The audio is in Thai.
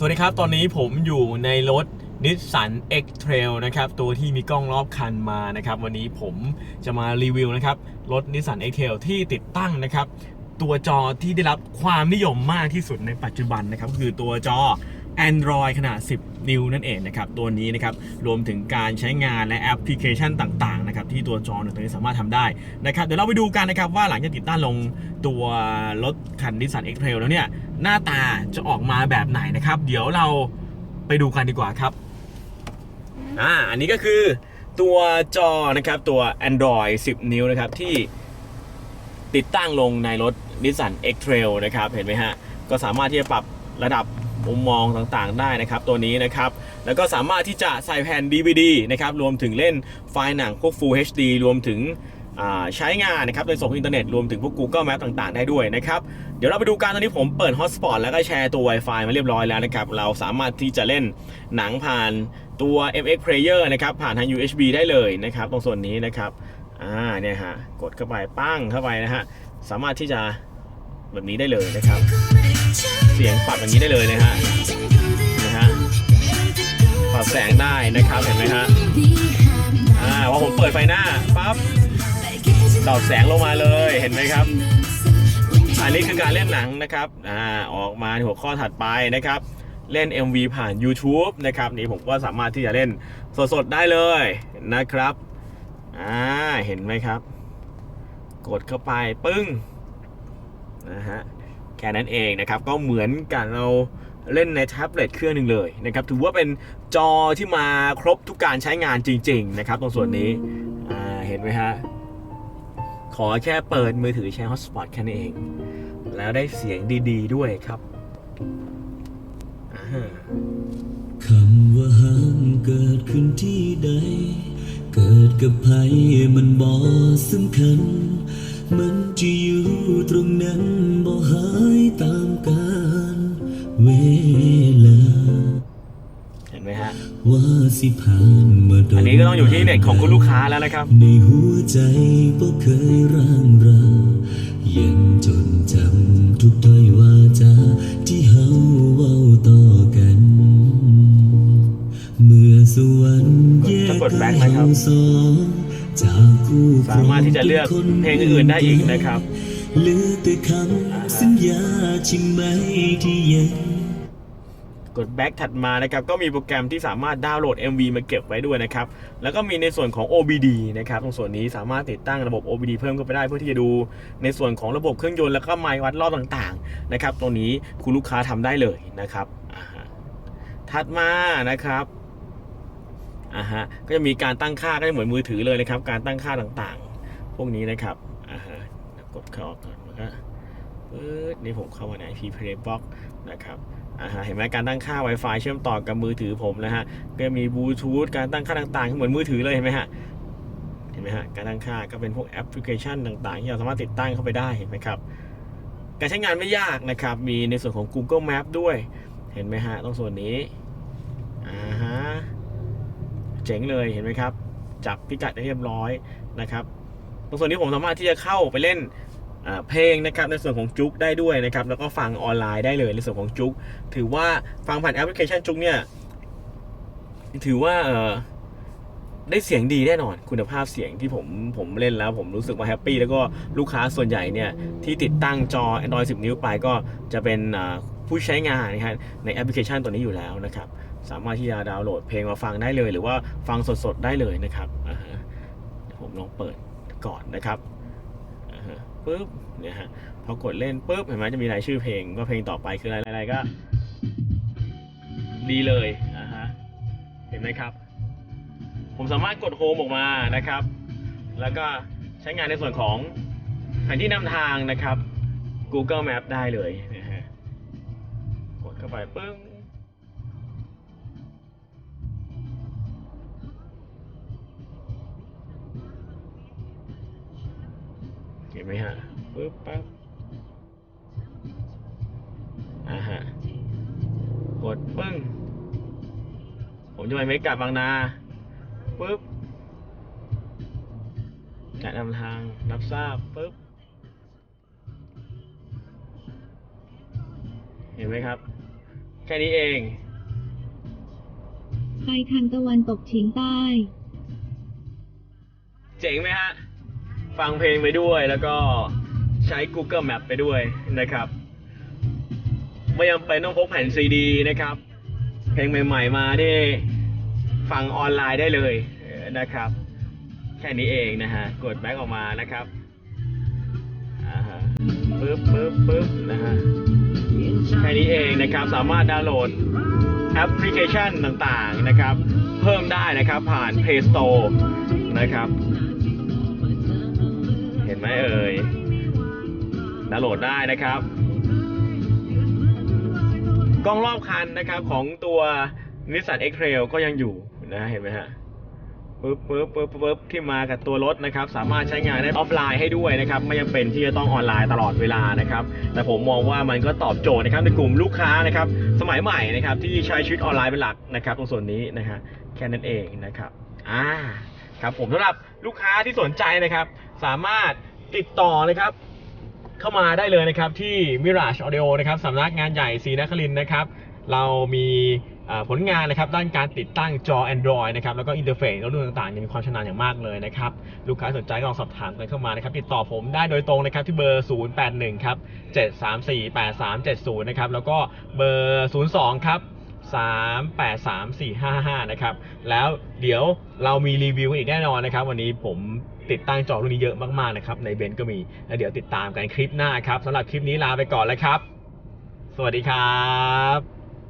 สวัสดีครับ ตอนนี้ผมอยู่ในรถ Nissan X-Trail นะครับ ตัวที่มีกล้องรอบคันมานะครับ วันนี้ผมจะมารีวิวนะครับ รถ Nissan X-Trail ที่ติดตั้งนะครับ ตัวจอที่ได้รับความนิยมมากที่สุดในปัจจุบันนะครับ คือตัวจอ Android ขนาด 10 นิ้วนั่นเองนะครับ ตัวนี้นะครับ รวมถึงการใช้งานและแอปพลิเคชันต่าง ที่ตัวจอเนี่ยตัวนี้สามารถทำได้นะครับเดี๋ยวเราไปดูกันนะครับว่าหลังจากติดตั้งลงตัวรถคัน Nissan X-Trail แล้วเนี่ยหน้าตาจะออกมาแบบไหนนะครับ เดี๋ยวเราไปดูกันดีกว่าครับอ่าอันนี้ก็คือตัวจอนะครับตัว Android 10 นิ้วนะครับที่ติดตั้งลงในรถ Nissan X-Trail นะครับ เห็นไหมฮะ ก็สามารถที่จะปรับระดับ มุมมองต่างๆ ได้นะครับตัวนี้นะครับแล้วก็สามารถที่จะใส่แผ่น DVD นะครับรวมถึงเล่นไฟล์หนังพวก Full HD รวมถึงใช้งานนะครับโดยส่งอินเทอร์เน็ตรวมถึงพวก Google Map ต่างๆ ได้ด้วยนะครับเดี๋ยวเราไปดูกันตอนนี้ผมเปิด Hotspot แล้วก็แชร์ตัว Wi-Fi มาเรียบร้อยแล้วนะครับเราสามารถที่จะเล่นหนังผ่านตัว MX Player นะครับผ่านทาง USB ได้เลยนะครับตรงส่วนนี้นะครับอ่าเนี่ยฮะกดเข้าไปปั้งเข้าไปนะฮะสามารถที่จะแบบนี้ได้เลยนะครับ เสียงปรับอย่างนี้ได้เลยนะฮะนะฮะปรับแสงได้นะครับเห็นไหมฮะอ่าพอผมเปิดไฟหน้าปั๊บดอกแสงลงมาเลยเห็นไหมครับอันนี้คือการเล่นหนังนะครับอ่าออกมาหัวข้อถัดไปนะครับเล่น MV ผ่าน YouTube นะครับนี่ผมก็สามารถที่จะเล่นสดๆได้เลยนะครับอ่าเห็นไหมครับ กดเข้าไปปึ้งนะฮะ แค่นั้นเองนะครับ ก็เหมือนกันเราเล่นในแท็บเล็ตเครื่องหนึ่งเลยนะครับ ถือว่าเป็นจอที่มาครบทุกการใช้งานจริง ๆ นะครับ ตรงส่วนนี้เห็นไหมฮะ ขอแค่เปิดมือถือใช้ Hotspot แค่นั้นเอง แล้วได้เสียงดี ๆ ด้วยครับคำว่าห้ามเกิดขึ้นที่ใด เกิดกับใครมันบ่สำคัญ มันจะอยู่ตรงนั้นบ่หายตามกาลเวลา เห็นไหมฮะ ว่าสิผ่านมาโดอันนี้ก็ต้องอยู่ที่เน็ตของคุณลูกค้าแล้วนะครับ ในหัวใจบ่เคยร่างรายังจดจำทุกถ้อยวาจาที่เฮาเว้าต่อกัน เมื่อสวรรค์แยกจะกดแบ็กาคยไหมครัเฮาบสองจากคู่ครอง สามารถที่จะเลือกเพลงอื่นๆได้อีกนะครับเหลือแต่คำสัญญาใช่ไหมที่ยังกดแบ็กถัดมานะครับก็มีโปรแกรมที่สามารถดาวน์โหลด MV มาเก็บไว้ด้วยนะครับ แล้วก็มีในส่วนของ OBD นะครับตรงส่วนนี้สามารถติดตั้งระบบ OBD เพิ่มเข้าไปได้เพื่อที่จะดูในส่วนของระบบเครื่องยนต์แล้วก็ไมล์วัดรอบต่างๆนะครับตรงนี้คุณลูกค้าทำได้เลยนะครับอ่าฮะถัดมานะครับ อ่าฮะก็จะมีการตั้งค่าก็จะเหมือนมือถือเลยนะครับ การตั้งค่าต่างๆ พวกนี้นะครับอ่าฮะกดเข้าออกก่อนนะปึ๊ดนี่ผมเข้ามาใน IP Playbox นะครับอ่าฮะเห็นไหมการตั้งค่า Wi-Fi เชื่อมต่อกับมือถือผมนะฮะก็มีบลูทูธการตั้งค่าต่างๆเหมือนมือถือเลยเห็นไหมฮะเห็นไหมฮะการตั้งค่าก็เป็นพวกแอปพลิเคชันต่างๆ ที่เราสามารถติดตั้งเข้าไปได้เห็นไหมครับการใช้งานไม่ยากนะครับ มีในส่วนของ Google Map ด้วยเห็นไหมฮะตรงส่วนนี้ เจ๋งเลยเห็นไหมครับ จับพิกัดได้เรียบร้อยนะครับ ตรงส่วนนี้ผมสามารถที่จะเข้าไปเล่นเพลงนะครับในส่วนของจุกได้ด้วยนะครับ แล้วก็ฟังออนไลน์ได้เลยในส่วนของจุกถือว่าฟังผ่านแอปพลิเคชันจุกเนี่ย ถือว่าได้เสียงดีแน่นอน คุณภาพเสียงที่ผมผมเล่นแล้ว ผมรู้สึกว่าแฮปปี้แล้วก็ลูกค้าส่วนใหญ่เนี่ย ที่ติดตั้งจอ Android 10 นิ้วไปก็จะเป็น ผู้ใช้งานนะครับในแอปพลิเคชันตัวนี้อยู่แล้วนะครับ สามารถที่จะดาวน์โหลดเพลงมาฟังได้เลย หรือว่าฟังสดๆได้เลยนะครับผมลองเปิดก่อนนะครับปุ๊บเนี่ยฮะพอกดเล่นปุ๊บเห็นไหมจะมีรายชื่อเพลงว่าเพลงต่อไปคืออะไรอะไรก็ ดีเลยอ่าฮะเห็นไหมครับ ผมสามารถกดโฮมออกมานะครับ แล้วก็ใช้งานในส่วนของแผนที่นำทางนะครับ Google Map ได้เลยนะฮะ เข้าไปปึ้งเห็นไหมฮะปึ๊บปั๊บอ่าฮะกดปึ้งผมจะไปเมกะบางนาปึ๊บจะนำทางรับทราบปึ๊บเห็นไหมครับ แค่นี้เอง ไปทางตะวันตกเฉียงใต้ เจ๋งไหมฮะ ฟังเพลงไปด้วยแล้วก็ใช้ Google Map ไปด้วยนะครับ ไม่จำเป็นต้องพกแผ่นซีดีนะครับ เพลงใหม่ๆมาที่ฟังออนไลน์ได้เลยเออนะครับ แค่นี้เองนะฮะ กดแบ็กออกมานะครับอ่าฮะปึ๊บปึ๊บปึ๊บนะฮะ แค่นี้เองนะครับสามารถดาวน์โหลดแอปพลิเคชันต่างๆนะครับ เพิ่มได้นะครับผ่าน Play Store นะครับ เห็นไหมเอ่ยดาวน์โหลดได้นะครับ กล้องรอบคันนะครับของตัว Nissan X-Trail ก็ยังอยู่นะเห็นไหมฮะ ปึ๊บปึ๊บปึ๊บปึ๊บที่มากับตัวรถนะครับ สามารถใช้งานได้ออฟไลน์ให้ด้วยนะครับ ไม่จำเป็นที่จะต้องออนไลน์ตลอดเวลานะครับ แต่ผมมองว่ามันก็ตอบโจทย์นะครับในกลุ่มลูกค้านะครับ สมัยใหม่นะครับ ที่ใช้ชีวิตออนไลน์เป็นหลักนะครับ ตรงส่วนนี้นะฮะแค่นั้นเองนะครับอ่าครับผมสำหรับลูกค้าที่สนใจนะครับ สามารถติดต่อนะครับ เข้ามาได้เลยนะครับที่ Mirage Audio นะครับสำนักงานใหญ่ศรีนครินทร์นะครับ เรามี ผลงานนะครับด้านการติดตั้งจอ Android นะครับแล้วก็อินเทอร์เฟซแล้วรุ่นต่างๆยังมีความชำนาญอย่างมากเลยนะครับลูกค้าสนใจก็ลองสอบถามกันเข้ามานะครับติดต่อผมได้โดยตรงนะครับที่เบอร์ 081 ครับ 7348370 นะครับแล้วก็เบอร์ 02 ครับ383455 นะครับ แล้วเดี๋ยวเรามีรีวิวกันอีกแน่นอนนะครับ วันนี้ผมติดตั้งจอรุ่นนี้เยอะมากๆนะครับ ในเบนซ์ก็มี แล้วเดี๋ยวติดตามกันคลิปหน้าครับสำหรับคลิปนี้ลาไปก่อนแล้วครับ สวัสดีครับ